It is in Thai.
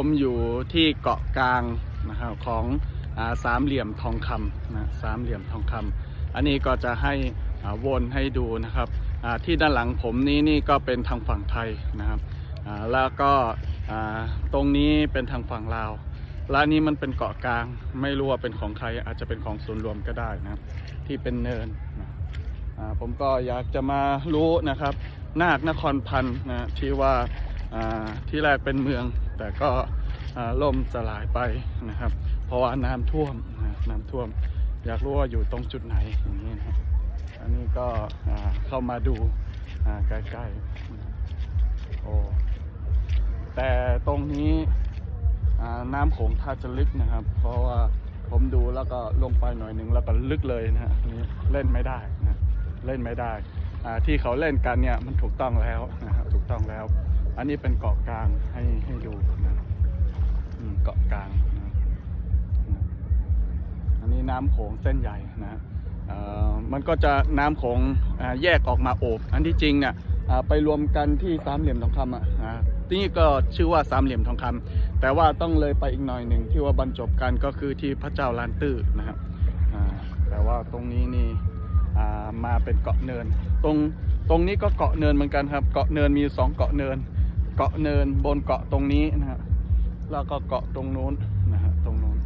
ผมอยู่ที่เกาะกลางนะครับของอสามเหลี่ยมทองคำนะสามเหลี่ยมทองคำอันนี้ก็จะให้วนให้ดูนะครับที่ด้านหลังผมนี้นี่ก็เป็นทางฝั่งไทยนะครับแล้วก็ตรงนี้เป็นทางฝั่งลาวและนี่มันเป็นเกาะกลางไม่รู้ว่าเป็นของใครอาจจะเป็นของส่วนรวมก็ได้นะครับที่เป็นเนินนะผมก็อยากจะมารู้นะครับ นาคนครพันธ์นะที่ว่า ที่แรกเป็นเมืองแต่ก็ล่มสลายไปนะครับ เพราะว่าน้ำท่วมน้ำท่วม อยากรู้ว่าอยู่ตรงจุดไหนอย่างนี้นะอันนี้ก็เข้ามาดูใกล้ๆโอ้แต่ตรงนี้น้ำโขงท่าจะลึกนะครับ เพราะว่าผมดูแล้วก็ลงไปหน่อยหนึ่งแล้วก็ลึกเลยนะฮะนี่เล่นไม่ได้นะเล่นไม่ได้ที่เขาเล่นกันเนี่ยมันถูกต้องแล้วนะครับถูกต้องแล้ว อันนี้เป็นเกาะกลางให้ให้ดูนะเกาะกลางนะอันนี้น้ำโขงเส้นใหญ่นะอ่อมันก็จะน้ำโขงอ่าแยกออกมาโอบ อันที่จริงเนี่ยไปรวมกันที่สามเหลี่ยมทองคำอะที่นี่ก็ชื่อว่าสามเหลี่ยมทองคำแต่ว่าต้องเลยไปอีกหน่อยหนึ่งที่ว่าบรรจบกันก็คือที่พระเจ้าลานตื้อนะครับแต่ว่าตรงนี้นี่มาเป็นเกาะเนิน ตรงตรงนี้ก็เกาะเนินเหมือนกันครับ เกาะเนินมีสองเกาะเนิน เกาะเนินบนเกาะตรงนี้นะฮะแล้วก็เกาะตรงนู้นนะฮะตรงนู้น